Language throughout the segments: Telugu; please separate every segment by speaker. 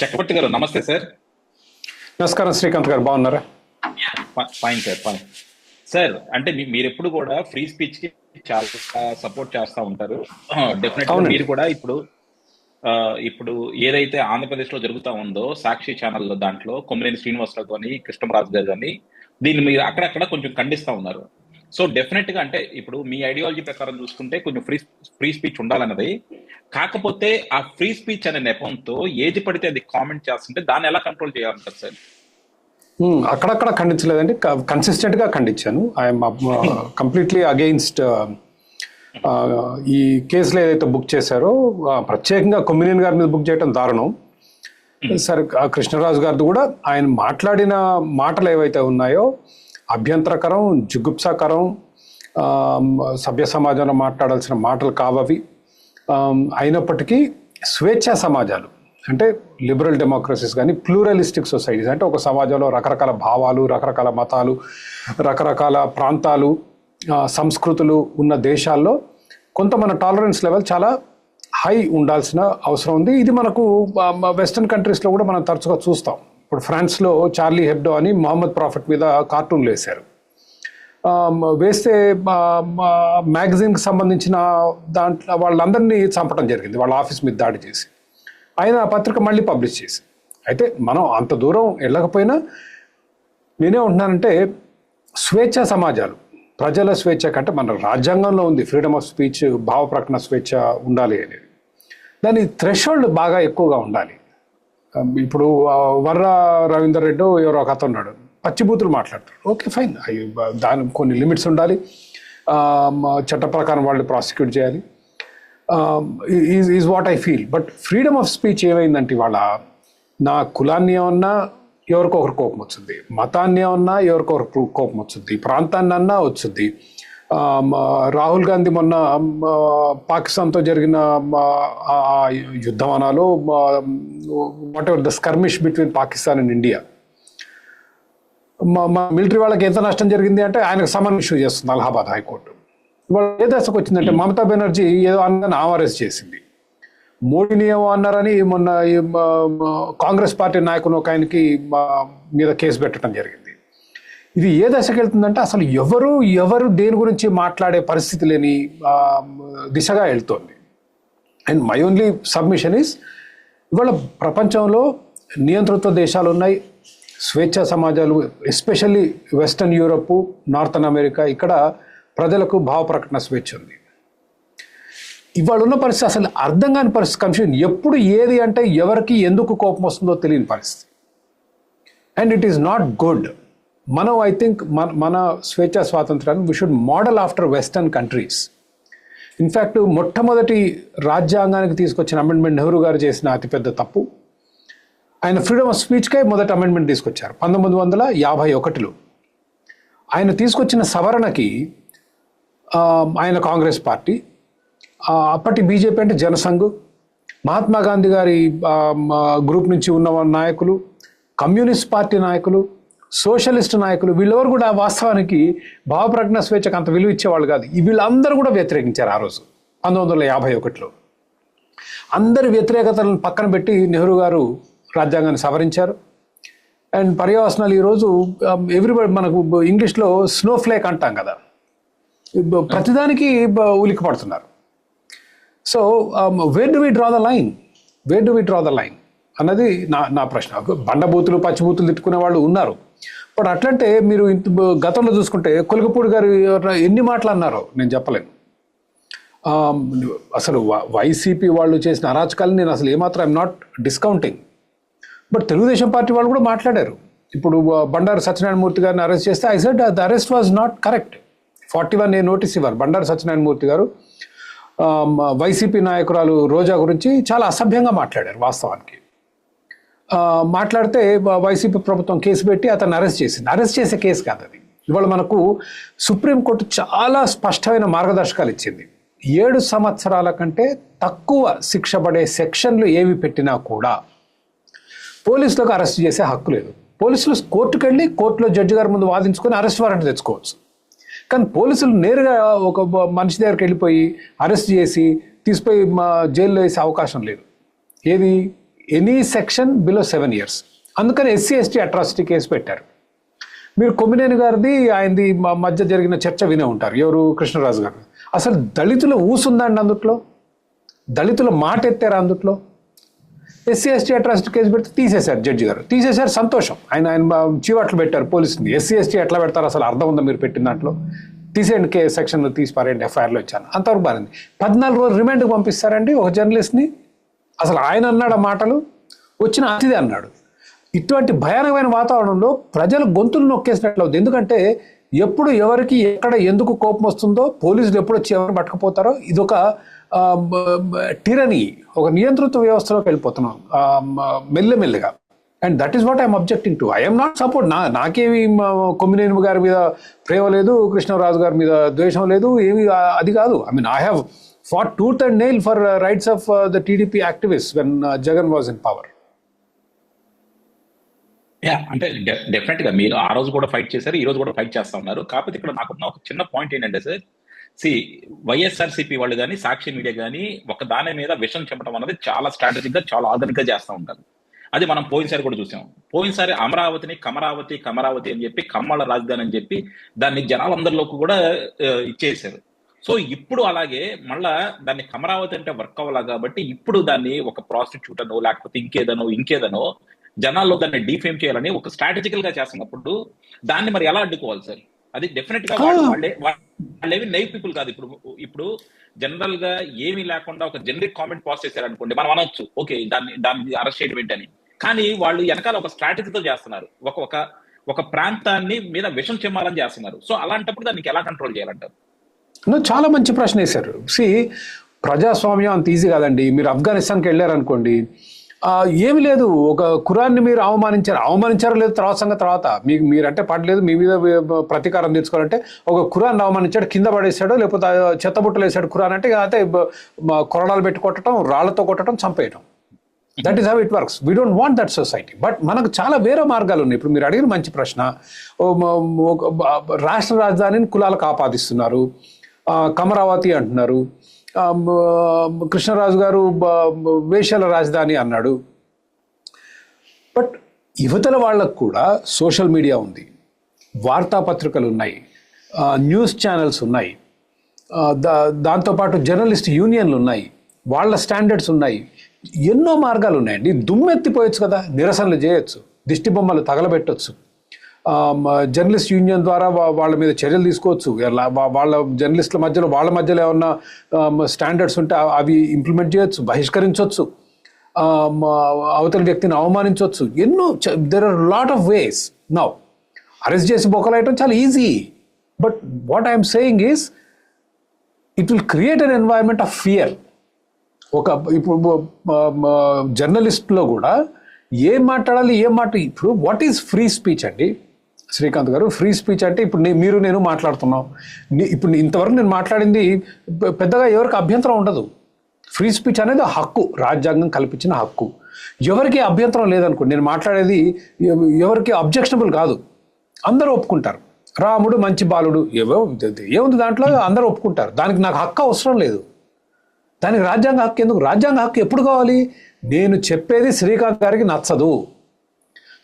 Speaker 1: చక్రవర్తి గారు నమస్తే సార్.
Speaker 2: నమస్కారం శ్రీకాంత్ గారు. బాగున్నారా?
Speaker 1: Fine sir fine. సార్ అంటే మీరు ఎప్పుడు కూడా ఫ్రీ స్పీచ్కి చాలా సపోర్ట్ చేస్తా ఉంటారు. డెఫినెట్. మీరు కూడా ఇప్పుడు ఇప్పుడు ఏదైతే ఆంధ్రప్రదేశ్లో జరుగుతా ఉందో సాక్షి ఛానల్లో దాంట్లో కొమ్మినేని శ్రీనివాసరావు కానీ కృష్ణరాజు గారు కానీ దీన్ని మీరు అక్కడక్కడ కొంచెం ఖండిస్తా ఉన్నారు. సో డెఫినెట్గా అంటే ఇప్పుడు మీ ఐడియాలజీ ప్రకారం చూసుకుంటే కొంచెం ఫ్రీ ఫ్రీ స్పీచ్ ఉండాలన్నది. కాకపోతే ఆ ఫ్రీ స్పీచ్ అనే నెపంతో ఏది పడితే అది కామెంట్ చేస్తుంటే దాన్ని ఎలా కంట్రోల్ చేయాలంటారు సార్?
Speaker 2: అక్కడక్కడ ఖండించలేదండి. కన్సిస్టెంట్గా ఖండించాను. ఐఎమ్ కంప్లీట్లీ అగెయిన్స్ట్ ఈ కేసులో ఏదైతే బుక్ చేశారో ప్రత్యేకంగా కొమ్మినేని గారి మీద బుక్ చేయడం దారుణం. సరే కృష్ణరాజు గారిది కూడా ఆయన మాట్లాడిన మాటలు ఏవైతే ఉన్నాయో అభ్యంతరకరం జుగుప్సాకరం సభ్య సమాజంలో మాట్లాడాల్సిన మాటలు కావవి. అయినప్పటికీ స్వేచ్ఛా సమాజాలు అంటే లిబరల్ డెమోక్రసీస్ కానీ ప్లూరలిస్టిక్ సొసైటీస్ అంటే ఒక సమాజంలో రకరకాల భావాలు రకరకాల మతాలు రకరకాల ప్రాంతాలు సంస్కృతులు ఉన్న దేశాల్లో కొంత మన టాలరెన్స్ లెవెల్ చాలా హై ఉండాల్సిన అవసరం ఉంది. ఇది మనకు వెస్టర్న్ కంట్రీస్లో కూడా మనం తరచుగా చూస్తాం. ఇప్పుడు ఫ్రాన్స్లో చార్లీ హెబ్డో అని మొహమ్మద్ ప్రాఫిట్ మీద కార్టూన్లు వేశారు. వేస్తే మ్యాగజైన్కి సంబంధించిన దాంట్లో వాళ్ళందరినీ చంపడం జరిగింది వాళ్ళ ఆఫీస్ మీద దాడి చేసి. ఆయన ఆ పత్రిక మళ్ళీ పబ్లిష్ చేసి. అయితే మనం అంత దూరం వెళ్ళకపోయినా నేనే ఉంటున్నానంటే స్వేచ్ఛ సమాజాలు ప్రజల స్వేచ్ఛ కంటే మన రాజ్యాంగంలో ఉంది ఫ్రీడమ్ ఆఫ్ స్పీచ్ భావ ప్రకటన స్వేచ్ఛ ఉండాలి అనేది. దాని థ్రెషోల్డ్ బాగా ఎక్కువగా ఉండాలి. ఇప్పుడు వర్ర రవీందర్ రెడ్డి ఎవరో ఒక అతన్నాడు ఉన్నాడు. పచ్చిబూతులు మాట్లాడతాడు ఓకే ఫైన్. అవి దాని కొన్ని లిమిట్స్ ఉండాలి. చట్ట ప్రకారం వాళ్ళు ప్రాసిక్యూట్ చేయాలి. Is is what I feel but freedom of speech ఏమైందంటే ఇవాళ నా కులాన్ని ఏమన్నా ఎవరికొకరు కోపం వచ్చింది మతాన్ని ఏమన్నా ఎవరికొకరు కోపం వచ్చింది ప్రాంతాన్ని అన్నా వచ్చింది రాహుల్ గాంధీ మొన్న పాకిస్తాన్తో జరిగిన యుద్ధం అనాలో whatever the skirmish between Pakistan and India మా మా మిలిటరీ వాళ్ళకి ఎంత నష్టం జరిగింది అంటే ఆయనకు సమన్ ఇష్యూ చేస్తుంది అలహాబాద్ హైకోర్టు. ఇవాళ ఏ దశకు వచ్చిందంటే మమతా బెనర్జీ ఏదో అన్నదని ఆమె అరెస్ట్ చేసింది. మోడీని ఏమో అన్నారని మొన్న కాంగ్రెస్ పార్టీ నాయకులు ఒక ఆయనకి మీద కేసు పెట్టడం జరిగింది. ఇది ఏ దశకి వెళ్తుందంటే అసలు ఎవరు ఎవరు దేని గురించి మాట్లాడే పరిస్థితి లేని దిశగా వెళ్తోంది. And my only submission is ఇవాళ ప్రపంచంలో నియంతృత్వ దేశాలు ఉన్నాయి. స్వేచ్ఛ సమాజాలు especially western Europe northern America ఇక్కడ ప్రజలకు భావ ప్రకటన స్వేచ్ఛ ఉంది. ఇవాళ ఉన్న పరిస్థితి అసలు అర్థం కాని పరిస్థితి కన్ఫ్యూజన్. ఎప్పుడు ఏది అంటే ఎవరికి ఎందుకు కోపం వస్తుందో తెలియని పరిస్థితి. And it is not good. మనం ఐ థింక్ మన మన స్వేచ్ఛ స్వాతంత్రాన్ని we should model after western countries in fact మొట్టమొదటి రాజ్యాంగానికి తీసుకొచ్చిన అమెండ్మెంట్ నెహ్రూ గారు చేసిన అతిపెద్ద తప్పు? ఆయన ఫ్రీడమ్ ఆఫ్ స్పీచ్కే మొదటి అమెండ్మెంట్ తీసుకొచ్చారు పంతొమ్మిది వందల యాభై ఒకటిలో. ఆయన తీసుకొచ్చిన సవరణకి ఆయన కాంగ్రెస్ పార్టీ అప్పటి బీజేపీ అంటే జనసంఘ్ మహాత్మా గాంధీ గారి గ్రూప్ నుంచి ఉన్న నాయకులు కమ్యూనిస్ట్ పార్టీ నాయకులు సోషలిస్ట్ నాయకులు వీళ్ళెవరు కూడా వాస్తవానికి భావప్రజ్ఞ స్వేచ్ఛకు అంత విలువ ఇచ్చేవాళ్ళు కాదు. ఈ వీళ్ళందరూ కూడా వ్యతిరేకించారు ఆ రోజు పంతొమ్మిది వందల యాభై ఒకటిలో. అందరి వ్యతిరేకతలను పక్కన పెట్టి నెహ్రూ గారు రాజ్యాంగాన్ని సవరించారు. అండ్ పర్యవసనాలు ఈరోజు ఎవ్రీబడి um, మనకు ఇంగ్లీష్లో స్నోఫ్లేక్ అంటాం కదా. ప్రతిదానికి ఉలికి పడుతున్నారు so where do we draw the line where do we draw the line అన్నది నా నా ప్రశ్న. బండబూతులు పచ్చిబూతులు తిట్టుకునే వాళ్ళు ఉన్నారు. ఇప్పుడు అట్లంటే మీరు ఇంత గతంలో చూసుకుంటే కొలగపూడి గారు ఎన్ని మాటలు అన్నారో నేను చెప్పలేను. అసలు వ- వైసీపీ వాళ్ళు చేసిన అరాచకాలను నేను అసలు ఏమాత్రం I'm not discounting. But Telugu Desam party వాళ్ళు కూడా మాట్లాడారు. ఇప్పుడు బండారు సత్యనారాయణ మూర్తి గారిని అరెస్ట్ చేస్తే I said the arrest was not correct. Forty one A notice ఇవ్వాలి బండారు సత్యనారాయణ మూర్తి గారు వైసీపీ నాయకురాలు రోజా గురించి చాలా అసభ్యంగా మాట్లాడారు వాస్తవానికి. మాట్లాడితే వైసీపీ ప్రభుత్వం కేసు పెట్టి అతను అరెస్ట్ చేసింది. అరెస్ట్ చేసే కేసు కాదు అది. ఇవాళ మనకు సుప్రీంకోర్టు చాలా స్పష్టమైన మార్గదర్శకాలు ఇచ్చింది. ఏడు సంవత్సరాల కంటే తక్కువ శిక్ష పడే సెక్షన్లు ఏవి పెట్టినా కూడా పోలీసులకు అరెస్ట్ చేసే హక్కు లేదు. పోలీసులు కోర్టుకు వెళ్ళి కోర్టులో జడ్జి గారి ముందు వాదించుకొని అరెస్ట్ వారెంట్ తెచ్చుకోవచ్చు. కానీ పోలీసులు నేరుగా ఒక మనిషి దగ్గరికి వెళ్ళిపోయి అరెస్ట్ చేసి తీసిపోయి మా జైల్లో వేసే అవకాశం లేదు. ఏది? Any section below seven years. అందుకని ఎస్సీ ఎస్టీ అట్రాసిటీ కేసు పెట్టారు. మీరు కొమ్మినేని గారిది ఆయనది మధ్య జరిగిన చర్చ వినే ఉంటారు. ఎవరు? కృష్ణరాజు గారు. అసలు దళితుల ఊసుందండి అందుట్లో? దళితుల మాట ఎత్తారు అందుట్లో? ఎస్సీ ఎస్టీ అట్రాసిటీ కేసు పెడితే తీసేశారు జడ్జి గారు. తీసేశారు సంతోషం. ఆయన ఆయన చీవాట్లు పెట్టారు పోలీసుని. ఎస్సీ ఎస్టీ ఎట్లా పెడతారు? అసలు అర్థం ఉందా మీరు పెట్టిన దాంట్లో? తీసేయండి కే సెక్షన్ తీసి పారేయండి ఎఫ్ఐఆర్లో ఇచ్చాను. అంతవరకు బాగుంది పద్నాలుగు రోజులు రిమాండ్కి పంపిస్తారండి ఒక జర్నలిస్ట్ని. అసలు ఆయన అన్నాడు ఆ మాటలు? వచ్చిన అతిథి అన్నాడు. ఇటువంటి భయానకమైన వాతావరణంలో ప్రజలు గొంతులు నొక్కేసినట్లు అవుతుంది ఎందుకంటే ఎప్పుడు ఎవరికి ఎక్కడ ఎందుకు కోపం వస్తుందో పోలీసులు ఎప్పుడు వచ్చి ఎవరిని పట్టుకుపోతారో ఇదొక టిరనీ ఒక నియంత్రిత వ్యవస్థలోకి వెళ్ళిపోతున్నాం. మెల్లమెల్లగా. And that is what I'm objecting to I'm not support నా నాకేమి కొమ్మినేని గారి మీద ప్రేమ లేదు కృష్ణరాజు గారి మీద ద్వేషం లేదు ఏమి అది కాదు. I mean I have fought tooth and nail for rights of the TDP activist when Jagan was in power
Speaker 1: ya అంటే డెఫినెట్గా మీరు ఆ రోజు కూడా ఫైట్ చేశారు ఈ రోజు కూడా ఫైట్ చేస్తా ఉన్నారు. కాకపోతే ఇక్కడ నాకున్న ఒక చిన్న పాయింట్ ఏంటంటే సార్ సి వైఎస్ఆర్సీపీ వాళ్ళు కానీ సాక్షి మీడియా కానీ ఒక దాని మీద విషం చెప్పడం అనేది చాలా స్ట్రాటజిక్గా చాలా ఆధునిక చేస్తూ ఉంటారు. అది మనం పోయినసారి కూడా చూసాం. పోయినసారి అమరావతిని కమరావతి కమరావతి అని చెప్పి కమ్మల రాజధాని అని చెప్పి దాన్ని జనాలందరిలోకి కూడా uh, ఇచ్చేసారు సో ఇప్పుడు అలాగే మళ్ళా దాన్ని కమరావతి అంటే వర్క్ అవ్వాలి కాబట్టి ఇప్పుడు దాన్ని ఒక ప్రాస్టిట్యూట్ అనో లేకపోతే ఇంకేదనో ఇంకేదనో జనాల్లో దాన్ని డీఫేమ్ చేయాలని ఒక స్ట్రాటజికల్గా చేస్తున్నప్పుడు దాన్ని మరి ఎలా అడ్డుకోవాలి సార్? అది డెఫినెట్గా వాళ్ళు వాళ్ళే వాళ్ళేమి నైవ్ పీపుల్ కాదు. ఇప్పుడు ఇప్పుడు జనరల్గా ఏమీ లేకుండా ఒక జనరిక్ కామెంట్ పాస్ చేశారు అనుకోండి మనం అనొచ్చు ఓకే దాన్ని దాన్ని అరెస్ట్ చేయడం ఏంటని. కానీ వాళ్ళు వెనకాల ఒక స్ట్రాటజీతో చేస్తున్నారు. ఒక ఒక ఒక ప్రాంతాన్ని మీద విషం చెమ్మాలని చేస్తున్నారు. సో అలాంటప్పుడు దానికి ఎలా కంట్రోల్ చేయాలంటారు?
Speaker 2: నువ్వు చాలా మంచి ప్రశ్న వేశారు. సి ప్రజాస్వామ్యం అంత ఈజీ కాదండి. మీరు ఆఫ్ఘనిస్తాన్కి వెళ్ళారనుకోండి ఏమి లేదు. ఒక కురాన్ని మీరు అవమానించారు. అవమానించారో లేదు తర్వాత సంగతి తర్వాత. మీకు మీరంటే పడలేదు మీ మీద ప్రతీకారం తెచ్చుకోవాలంటే ఒక కురాన్ని అవమానించాడు కింద పడేసాడు లేకపోతే చెత్తబుట్టలు వేసాడు కురాన్ అంటే అయితే కొరడాలు పెట్టి కొట్టడం రాళ్ళతో కొట్టడం చంపేయటం. That is how it works we don't want that society but మనకు చాలా వేరే మార్గాలు ఉన్నాయి. ఇప్పుడు మీరు అడిగిన మంచి ప్రశ్న ఓ రాష్ట్ర రాజధానిని కులాలకు ఆపాదిస్తున్నారు. కమరావతి అంటున్నారు. కృష్ణరాజు గారు వేషాల రాజధాని అన్నాడు. బట్ యువతల వాళ్ళకు కూడా సోషల్ మీడియా ఉంది. వార్తాపత్రికలు ఉన్నాయి. న్యూస్ ఛానల్స్ ఉన్నాయి. దా దాంతోపాటు జర్నలిస్ట్ యూనియన్లు ఉన్నాయి. వాళ్ళ స్టాండర్డ్స్ ఉన్నాయి. ఎన్నో మార్గాలు ఉన్నాయండి. దుమ్మెత్తిపోయొచ్చు కదా. నిరసనలు చేయొచ్చు. దిష్టి బొమ్మలు తగలబెట్టొచ్చు. జర్నలిస్ట్ యూనియన్ ద్వారా వాళ్ళ మీద చర్యలు తీసుకోవచ్చు. ఎలా- వాళ్ళ జర్నలిస్టుల మధ్యలో వాళ్ళ మధ్యలో ఏమన్నా స్టాండర్డ్స్ ఉంటే అవి ఇంప్లిమెంట్ చేయొచ్చు బహిష్కరించవచ్చు అవతల వ్యక్తిని అవమానించవచ్చు ఎన్నో there are lot of ways now arrest చేసి బొక్కలేయటం చాలా easy but what I'm saying is it will create an environment of fear ఒక ఇప్పుడు జర్నలిస్ట్లో కూడా ఏం మాట్లాడాలి ఏం మాట ఇప్పుడు వాట్ ఈజ్ ఫ్రీ స్పీచ్ అండి? శ్రీకాంత్ గారు ఫ్రీ స్పీచ్ అంటే ఇప్పుడు మీరు నేను మాట్లాడుతున్నాం. ఇప్పుడు ఇంతవరకు నేను మాట్లాడింది పెద్దగా ఎవరికి అభ్యంతరం ఉండదు. ఫ్రీ స్పీచ్ అనేది హక్కు రాజ్యాంగం కల్పించిన హక్కు. ఎవరికి అభ్యంతరం లేదనుకోండి నేను మాట్లాడేది ఎవరికి అబ్జెక్షనబుల్ కాదు. అందరూ ఒప్పుకుంటారు. రాముడు మంచి బాలుడు ఏవో ఏముంది దాంట్లో? అందరూ ఒప్పుకుంటారు. దానికి నాకు హక్కు అవసరం లేదు. దానికి రాజ్యాంగ హక్కు ఎందుకు? రాజ్యాంగ హక్కు ఎప్పుడు కావాలి? నేను చెప్పేది శ్రీకాంత్ గారికి నచ్చదు.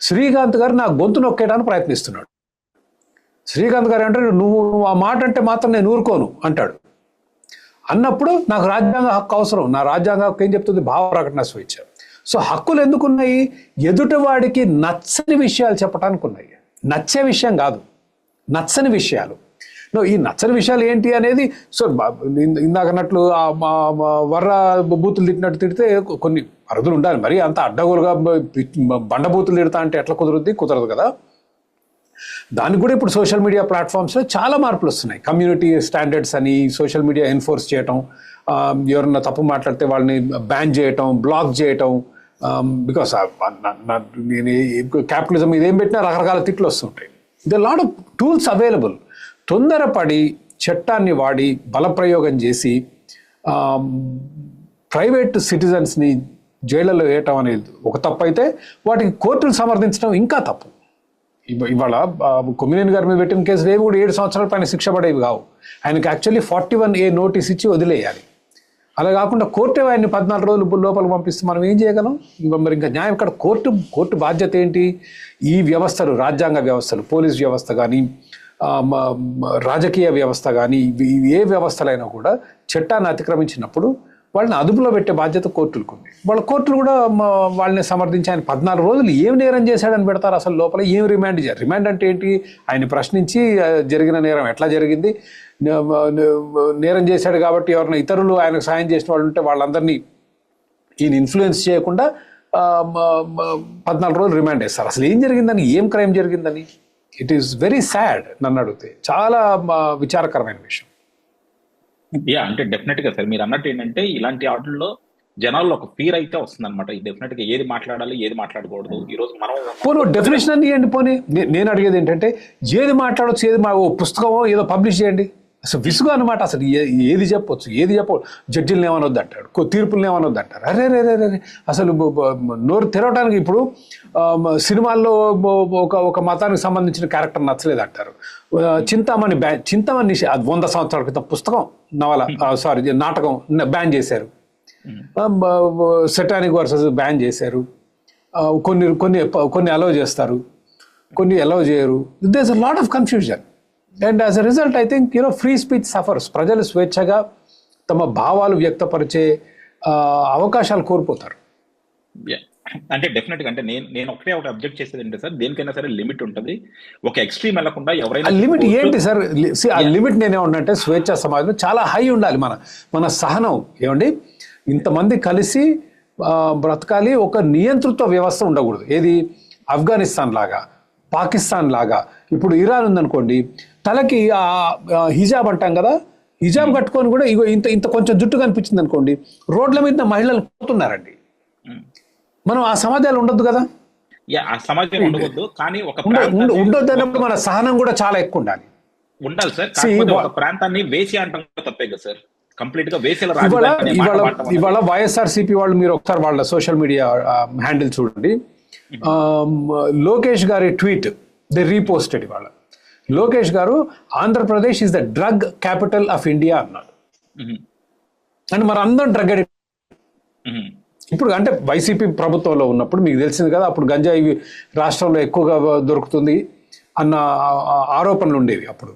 Speaker 2: శ్రీకాంత్ గారు నా గొంతు నొక్కేయడానికి ప్రయత్నిస్తున్నాడు. శ్రీకాంత్ గారు అంటే నువ్వు నువ్వు ఆ మాట అంటే మాత్రం నేను ఊరుకోను అంటాడు. అన్నప్పుడు నాకు రాజ్యాంగ హక్కు అవసరం. నా రాజ్యాంగ హక్కు ఏం చెప్తుంది? భావ ప్రకటన స్వేచ్ఛ సో హక్కులు ఎందుకున్నాయి? ఎదుటివాడికి నచ్చని విషయాలు చెప్పడానికి ఉన్నాయి. నచ్చే విషయం కాదు. నచ్చని విషయాలు. ఈ నచ్చని విషయాలు ఏంటి అనేది సో ఇందాకన్నట్లు ఇందాక అన్నట్లు మా- వర్ర బూతులు తిట్టినట్టు తిడితే కొన్ని పరిధులు ఉండాలి. మరి అంత అడ్డగోలుగా బండ బూతులు తిడతా అంటే ఎట్లా కుదురుద్ది? కుదరదు కదా. దానికి కూడా ఇప్పుడు సోషల్ మీడియా ప్లాట్ఫామ్స్లో చాలా మార్పులు వస్తున్నాయి. కమ్యూనిటీ స్టాండర్డ్స్ అని సోషల్ మీడియా ఎన్ఫోర్స్ చేయటం ఎవరన్నా తప్పు మాట్లాడితే వాళ్ళని బ్యాన్ చేయటం బ్లాక్ చేయటం బికాస్ నేను క్యాపిటలిజం ఇదేం పెట్టినా రకరకాల తిట్లు వస్తుంటాయి. The lot of tools available తొందరపడి చట్టాన్ని వాడి బలప్రయోగం చేసి ప్రైవేట్ సిటిజన్స్ని జైళ్ళలో వేయటం అనేది ఒక తప్పు అయితే వాటికి కోర్టులు సమర్థించడం ఇంకా తప్పు. ఇవాళ ఆ, కొమ్మినేని గారి మీద పెట్టిన కేసులు ఏవి కూడా ఏడు సంవత్సరాల పైన శిక్ష పడేవి కావు. ఆయనకి actually forty one A notice ఇచ్చి వదిలేయాలి. అలా కాకుండా కోర్టు ఆయన్ని పద్నాలుగు రోజులు లోపల పంపిస్తే మనం ఏం చేయగలం? ఇంకా మరి ఇంకా న్యాయం ఇక్కడ కోర్టు కోర్టు బాధ్యత ఏంటి? ఈ వ్యవస్థలు రాజ్యాంగ వ్యవస్థలు పోలీస్ వ్యవస్థ కానీ రాజకీయ వ్యవస్థ కానీ ఇవి- ఏ వ్యవస్థలైనా కూడా చట్టాన్ని అతిక్రమించినప్పుడు వాళ్ళని అదుపులో పెట్టే బాధ్యత కోర్టులకు ఉంది. వాళ్ళ కోర్టులు కూడా వాళ్ళని సమర్థించి ఆయన పద్నాలుగు రోజులు ఏం నేరం చేశాడని పెడతారు అసలు లోపల ఏం రిమాండ్ చేయాలి రిమాండ్ అంటే ఏంటి? ఆయన ప్రశ్నించి జరిగిన నేరం ఎట్లా జరిగింది? నేరం చేశాడు కాబట్టి ఎవరైనా ఇతరులు ఆయనకు సాయం చేసిన వాళ్ళు ఉంటే వాళ్ళందరినీ ఈయన ఇన్ఫ్లుయెన్స్ చేయకుండా పద్నాలుగు రోజులు రిమాండ్ చేస్తారు. అసలు ఏం జరిగిందని ఏం క్రైమ్ జరిగిందని? ఇట్ ఈస్ వెరీ సాడ్ నన్ను అడిగితే. చాలా విచారకరమైన విషయం.
Speaker 1: యా అంటే డెఫినెట్గా సార్. మీరు అన్నట్టు ఏంటంటే ఇలాంటి ఆటల్లో జనాల్లో ఒక ఫీర్ అయితే వస్తుంది అనమాట డెఫినెట్గా ఏది మాట్లాడాలి ఏది మాట్లాడకూడదు. ఈ రోజు మనం
Speaker 2: పోనీ డెఫినేషన్ అని ఇవ్వండి పోనీ. నేను అడిగేది ఏంటంటే ఏది మాట్లాడవచ్చు ఏది మా ఓ పుస్తకమో ఏదో పబ్లిష్ చేయండి. అసలు విసుగు అనమాట అసలు ఏ- ఏది చెప్పొచ్చు? ఏది చెప్పవచ్చు జడ్జిలను ఏమనొద్దు అంటాడు కో- తీర్పులను ఏమనొద్దు అంటారు అరే రే రే రే. అసలు నోరు తెరవడానికి ఇప్పుడు సినిమాల్లో ఒక ఒక మతానికి సంబంధించిన క్యారెక్టర్ నచ్చలేదు అంటారు చింతామణి బ్యాన్ చింతామణి నిషే- అది వంద సంవత్సరాల క్రితం పుస్తకం నవల సారీ నాటకం బ్యాన్ చేశారు. సెటానిక్ వర్సెస్ బ్యాన్ చేశారు. కొన్ని కొన్ని కొన్ని అలౌ చేస్తారు. కొన్ని అలౌ చేయరు. There's a lot of confusion and as a result I think you know free speech suffers ప్రజలు స్వేచ్ఛగా తమ భావాలు వ్యక్తపరిచే అవకాశాలు కోల్పోతారు.
Speaker 1: అంటే డెఫినెట్గా అంటే నేను నేను ఒకటే ఒకటి అబ్జెక్ట్ చేసేది ఏంటంటే సార్ దేనికైనా సరే లిమిట్ ఉంటుంది. ఒక ఎక్స్ట్రీమ్
Speaker 2: వెళ్ళకుండా
Speaker 1: ఎవరైనా
Speaker 2: లిమిట్ ఏంటి సార్? ఆ లిమిట్ నేనే ఉన్నట్టే స్వేచ్ఛ సమాజంలో చాలా హై ఉండాలి మన మన సహనం. ఏమండి? ఇంతమంది కలిసి బ్రతకాలి ఒక నియంతృత్వ వ్యవస్థ ఉండకూడదు. ఏది? ఆఫ్ఘనిస్తాన్ లాగా పాకిస్తాన్ లాగా. ఇప్పుడు ఇరాన్ ఉందనుకోండి తలకి ఆ హిజాబ్ అంటాం కదా హిజాబ్ కట్టుకొని కూడా ఇగో ఇంత ఇంత కొంచెం జుట్టు కనిపించింది అనుకోండి రోడ్ల మీద మహిళలు పోతున్నారండి. మనం ఆ సమాజాలు ఉండొద్దు కదా?
Speaker 1: ఆ సమాజం ఉండవద్దు కానీ ఒక
Speaker 2: ఉండొద్దు అన్నప్పుడు మన సహనం కూడా చాలా ఎక్కువ ఉండాలి.
Speaker 1: ఉండాలి సార్ ఒక ప్రాంతాన్ని వేసి అంటాం తప్పే కదా సార్. కంప్లీట్గా వేసేల
Speaker 2: ఇవాళ ఇవాళ వైఎస్ఆర్సీపీ వాళ్ళు మీరు ఒకసారి వాళ్ళ సోషల్ మీడియా హ్యాండిల్ చూడండి. లోకేష్ గారి ట్వీట్ ది రీపోస్టెడ్ ఇవాళ. లోకేష్ గారు Andhra Pradesh is the drug capital of India అన్నాడు
Speaker 1: మ్మ్.
Speaker 2: అంటే మరి అందరం డ్రగ్. ఇప్పుడు అంటే వైసీపీ ప్రభుత్వంలో ఉన్నప్పుడు మీకు తెలిసింది కదా అప్పుడు గంజాయి రాష్ట్రంలో ఎక్కువగా దొరుకుతుంది అన్న ఆరోపణలు ఉండేవి అప్పుడు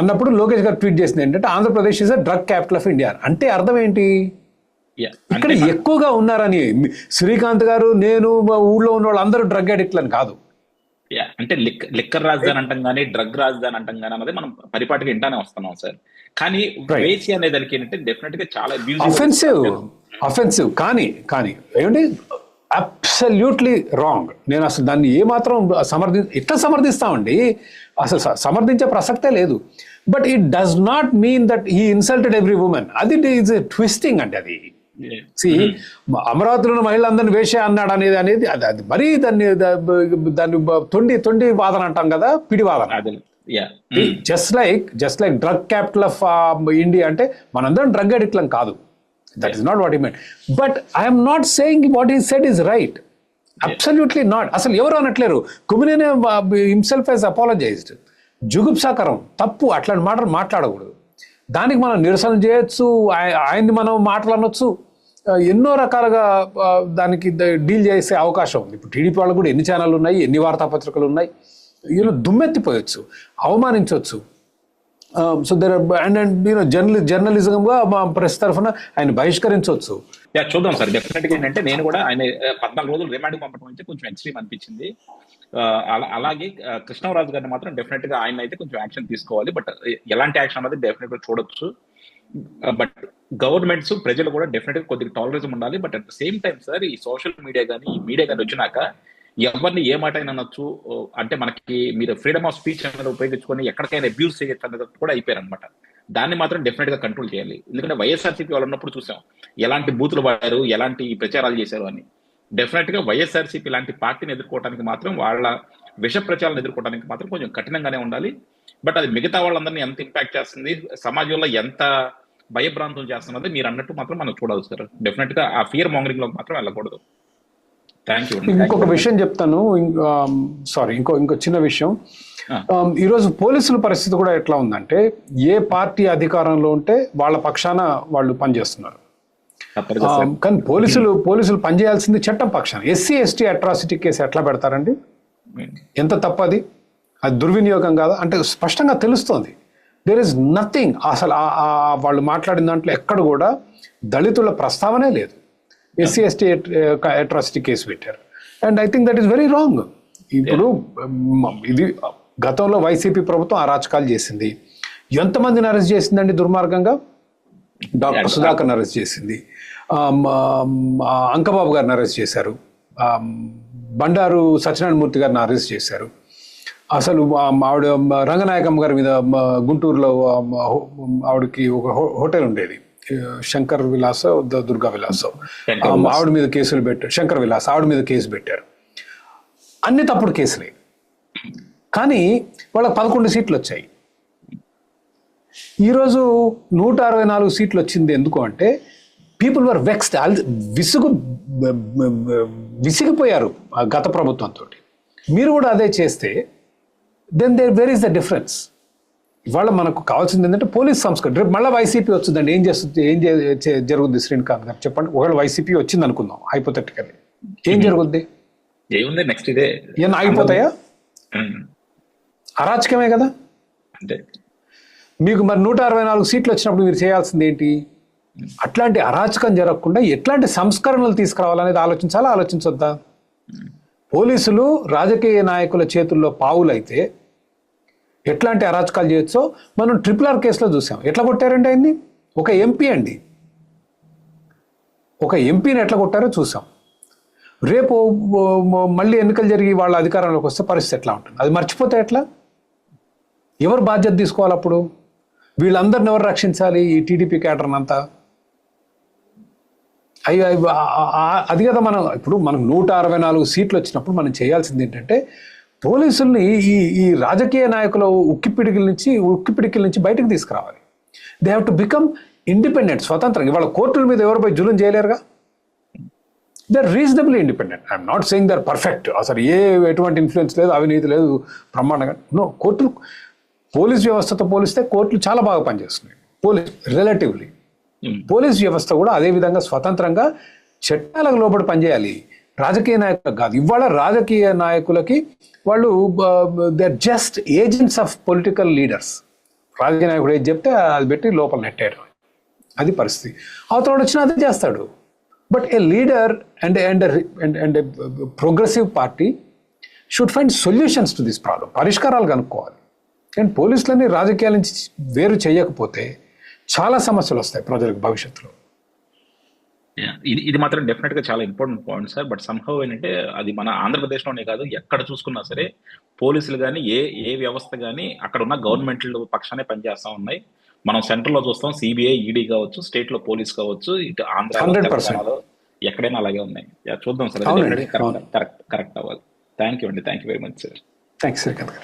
Speaker 2: అన్నప్పుడు లోకేష్ గారు ట్వీట్ చేసింది ఏంటంటే Andhra Pradesh is a drug capital of India అంటే అర్థం ఏంటి. ఇక్కడ ఎక్కువగా ఉన్నారని శ్రీకాంత్ గారు నేను మా ఊళ్ళో ఉన్న వాళ్ళందరూ డ్రగ్ అడిక్ట్లు అని కాదు.
Speaker 1: అంటే లిక్ లిక్కర్ రాజధాని అంటాం కానీ డ్రగ్ రాజధాని అంటాం కానీ అన్నది మనం పరిపాటికి వింటానే వస్తున్నాం సార్. కానీ. వేసి అనే దానికి ఏంటంటే డెఫినెట్గా చాలా
Speaker 2: అఫెన్సివ్ అఫెన్సివ్ కానీ కానీ ఏమంటే అబ్సల్యూట్లీ రాంగ్ నేను అసలు దాన్ని ఏమాత్రం సమర్థి ఎట్లా సమర్థిస్తామండి? అసలు సమర్థించే ప్రసక్తే లేదు. But it does not mean that I insulted every woman అది ఈజ్ ట్విస్టింగ్ అండి అది. సి అమరావతిలో ఉన్న మహిళలందరినీ వేషే అన్నాడు అనేది అనేది అది అది మరీ దాన్ని దాన్ని తొండి తొండి వాదన అంటాం కదా పిడి వాదన. Just like just like drug capital of India అంటే మనందరం డ్రగ్ అడిక్ట్లం కాదు. That is not what I mean but I'm not saying what I said is right absolutely not అసలు ఎవరు అనట్లేరు? కుమినేనే హిమ్సెల్ఫ్ హెస్ అపాలజైజ్డ్ జుగుప్సాకరం తప్పు అట్లాంటి మాటలు మాట్లాడకూడదు. దానికి మనం నిరసన చేయొచ్చు ఆయన్ని మనం మాట్లాడవచ్చు ఎన్నో రకాలుగా దానికి డీల్ చేసే అవకాశం ఉంది. ఇప్పుడు టీడీపీ వాళ్ళు కూడా ఎన్ని ఛానళ్ళు ఉన్నాయి ఎన్ని వార్తాపత్రికలు ఉన్నాయి వీళ్ళు దుమ్మెత్తిపోయొచ్చు అవమానించవచ్చు so there and and you know జర్నలి జర్నలిజంగా మా ప్రెస్ తరఫున ఆయన బహిష్కరించవచ్చు
Speaker 1: యా చూద్దాం సార్. డెఫినెట్గా ఏంటంటే నేను కూడా ఆయన పద్నాలుగు రోజులు రిమాండ్ పంపడం అయితే కొంచెం ఎక్స్ట్రీమ్ అనిపించింది. అలాగే కృష్ణరాజు గారిని మాత్రం డెఫినెట్గా ఆయన అయితే కొంచెం యాక్షన్ తీసుకోవాలి. బట్ ఎలాంటి యాక్షన్ అనేది డెఫినెట్గా చూడొచ్చు బట్ గవర్నమెంట్స్ ప్రజలు కూడా డెఫినెట్గా కొద్దిగా టాలరెన్స్ ఉండాలి. But at the same time sir ఈ సోషల్ మీడియా కానీ ఈ మీడియా కానీ వచ్చినాక ఎవరిని ఏ మాట అయినా అనొచ్చు. అంటే మనకి మీరు ఫ్రీడమ్ ఆఫ్ స్పీచ్ అనేది ఉపయోగించుకొని ఎక్కడికైనా అబ్యూస్ చేయొచ్చు అనేది కూడా అయిపోయారు అనమాట దాన్ని మాత్రం డెఫినెట్గా కంట్రోల్ చేయాలి. ఎందుకంటే వైఎస్ఆర్సీపీ వాళ్ళు ఉన్నప్పుడు చూసాం. ఎలాంటి బూతులు వాడారు ఎలాంటి ప్రచారాలు చేశారు అని. డెఫినెట్గా వైఎస్ఆర్సీపీ లాంటి పార్టీని ఎదుర్కోవడానికి మాత్రం వాళ్ళ విష ప్రచారాలను ఎదుర్కోవడానికి మాత్రం కొంచెం కఠినంగానే ఉండాలి. బట్ అది మిగతా వాళ్ళందరినీ ఎంత ఇంపాక్ట్ చేస్తుంది సమాజంలో ఎంత భయభ్రాంతులు చేస్తున్నది మీరు అన్నట్టు మాత్రం మనం చూడాలి సార్ డెఫినెట్గా ఆ ఫియర్ మాంగరింగ్లో మాత్రం వెళ్ళకూడదు. థ్యాంక్ యూ
Speaker 2: ఇంకొక విషయం చెప్తాను. సారీ ఇంకో ఇంకో చిన్న విషయం. Um, ఈరోజు పోలీసుల పరిస్థితి కూడా ఎట్లా ఉందంటే ఏ పార్టీ అధికారంలో ఉంటే వాళ్ళ పక్షాన వాళ్ళు పనిచేస్తున్నారు. కానీ పోలీసులు పోలీసులు పనిచేయాల్సింది చట్టం పక్షాన. ఎస్సీ ఎస్టీ అట్రాసిటీ కేసు ఎట్లా పెడతారండి? ఎంత తప్పది అది? దుర్వినియోగం కాదా? అంటే స్పష్టంగా తెలుస్తోంది. దేర్ ఇస్ నథింగ్ అసలు వాళ్ళు మాట్లాడిన దాంట్లో ఎక్కడ కూడా దళితుల ప్రస్తావనే లేదు. ఎస్సీ ఎస్టీ అట్రాసిటీ కేసు పెట్టారు. And I think that is very wrong ఇప్పుడు ఇది గతంలో వైసీపీ ప్రభుత్వం అరాచకాలు చేసింది. ఎంతమందిని అరెస్ట్ చేసిందండి దుర్మార్గంగా? డాక్టర్ సుధాకర్ని అరెస్ట్ చేసింది. అంకబాబు గారిని అరెస్ట్ చేశారు. బండారు సత్యనారాయణ మూర్తి గారిని అరెస్ట్ చేశారు. అసలు ఆవిడ రంగనాయకమ్మ గారి మీద గుంటూరులో ఆవిడకి ఒక హోటల్ ఉండేది. శంకర్ విలాస్ దుర్గా విలాస్. ఆవిడ మీద కేసులు పెట్టారు. శంకర్ విలాస్ ఆవిడ మీద కేసు పెట్టారు. అన్ని తప్పుడు కేసులే. కానీ వాళ్ళకి పదకొండు సీట్లు వచ్చాయి. ఈరోజు నూట అరవై నాలుగు సీట్లు వచ్చింది ఎందుకు అంటే పీపుల్ వర్ వెక్స్డ్ విసుగు విసిగిపోయారు గత ప్రభుత్వంతో మీరు కూడా అదే చేస్తే then there where is the difference ఇవాళ మనకు కావాల్సింది ఏంటంటే పోలీస్ సంస్కరణ రేపు మళ్ళీ వైసీపీ వచ్చిందండి ఏం చేస్తుంది ఏం జరుగుద్ది శ్రీనికాంత్ గారు? చెప్పండి. ఒకవేళ వైసీపీ వచ్చింది అనుకుందాం హైపోథెటికల్ ఏం జరుగుద్ది?
Speaker 1: ఏముంది నెక్స్ట్ ఇదే.
Speaker 2: ఏమన్నా ఆగిపోతాయా. అరాచకమే కదా?
Speaker 1: అంటే
Speaker 2: మీకు మరి నూట అరవై నాలుగు సీట్లు వచ్చినప్పుడు మీరు చేయాల్సింది ఏంటి? అట్లాంటి అరాచకం జరగకుండా ఎట్లాంటి సంస్కరణలు తీసుకురావాలనేది ఆలోచించాలా ఆలోచించొద్దా? పోలీసులు రాజకీయ నాయకుల చేతుల్లో పావులైతే ఎట్లాంటి అరాచకాలు చేయొచ్చో మనం ట్రిపుల్ ఆర్ కేసులో చూసాం. ఎట్లా కొట్టారండి ఆయన్ని? ఒక ఎంపీ అండి. ఒక ఎంపీని ఎట్లా కొట్టారో చూసాం. రేపు మళ్ళీ ఎన్నికలు జరిగి వాళ్ళ అధికారంలోకి వస్తే పరిస్థితి ఎట్లా ఉంటుంది? అది మర్చిపోతే ఎట్లా? ఎవరు బాధ్యత తీసుకోవాలి అప్పుడు? వీళ్ళందరిని ఎవరు రక్షించాలి ఈ టీడీపీ క్యాటర్ని అంతా? అయ్యో అది కదా మనం ఇప్పుడు మనకు నూట అరవై నాలుగు సీట్లు వచ్చినప్పుడు మనం చేయాల్సింది ఏంటంటే పోలీసుల్ని ఈ ఈ రాజకీయ నాయకుల ఉక్కిపిడికిల నుంచి ఉక్కిపిడికిల నుంచి బయటకు తీసుకురావాలి. They have to become independent స్వతంత్రం. ఇవాళ కోర్టుల మీద ఎవరు పోయి జూలం చేయలేరుగా? They are reasonable independent I'm not saying they're perfect అసలు ఏ ఎటువంటి ఇన్ఫ్లుయెన్స్ లేదు అవినీతి లేదు బ్రహ్మాండంగా. నో కోర్టులు పోలీస్ వ్యవస్థతో పోలిస్తే కోర్టులు చాలా బాగా పనిచేస్తున్నాయి. పోలీస్ రిలేటివ్లీ
Speaker 1: ఉమ్.
Speaker 2: పోలీస్ వ్యవస్థ కూడా అదే విధంగా స్వతంత్రంగా చట్టాలకు లోబడి పనిచేయాలి. రాజకీయ నాయకులకు కాదు. ఇవాళ రాజకీయ నాయకులకి వాళ్ళు they are just agents of political leaders రాజకీయ నాయకుడు ఏది చెప్తే అది పెట్టి లోపల నెట్టాడు అది పరిస్థితి. అవతల వచ్చినా అదే చేస్తాడు. But a leader and and and and progressive party should find solutions to this problem పరిష్కారాలు కనుక్కోవాలి. అండ్ పోలీసులని రాజకీయాల నుంచి వేరు చేయకపోతే చాలా సమస్యలు వస్తాయి ప్రజలకు భవిష్యత్తులో.
Speaker 1: ఇది ఇది మాత్రం డెఫినెట్గా చాలా important point sir but Sambhav ఏంటంటే అది మన ఆంధ్రప్రదేశ్లోనే కాదు ఎక్కడ చూసుకున్నా సరే పోలీసులు కానీ ఏ ఏ వ్యవస్థ కానీ అక్కడ ఉన్న గవర్నమెంట్లు పక్షానే పనిచేస్తా ఉన్నాయి. మనం సెంట్రల్లో చూస్తాం సిబిఐ ఈడీ కావచ్చు స్టేట్లో పోలీస్ కావచ్చు ఇటు ఆంధ్ర
Speaker 2: 100%.
Speaker 1: ఎక్కడైనా అలాగే ఉన్నాయి. చూద్దాం సార్ కరెక్ట్ కరెక్ట్ అవ్వాలి. థ్యాంక్ యూ అండి. Thank you very much sir
Speaker 2: thanks గారు